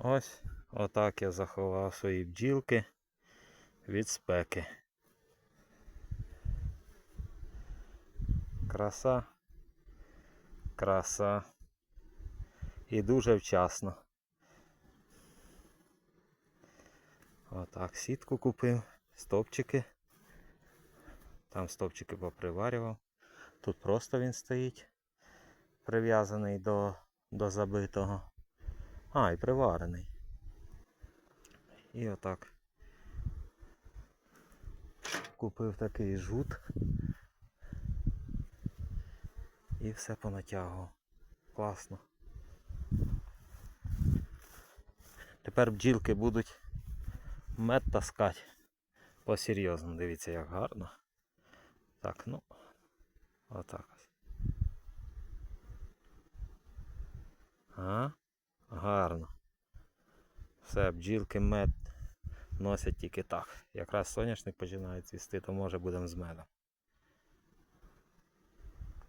Ось отак я заховав свої бджілки від спеки. Краса. Краса. І дуже вчасно. Отак сітку купив, стопчики. Там стопчики поприварював. Тут просто він стоїть, прив'язаний до, до забитого. А, і приварений. І отак. Купив такий жут. І все понатягував. Класно. Тепер бджілки будуть мед таскати. По-серйозному, дивіться, як гарно. Так, ну. Отак ось. А? Гарно. Все, бджілки мед носять тільки так. Якраз соняшник починає цвісти, то може будемо з медом.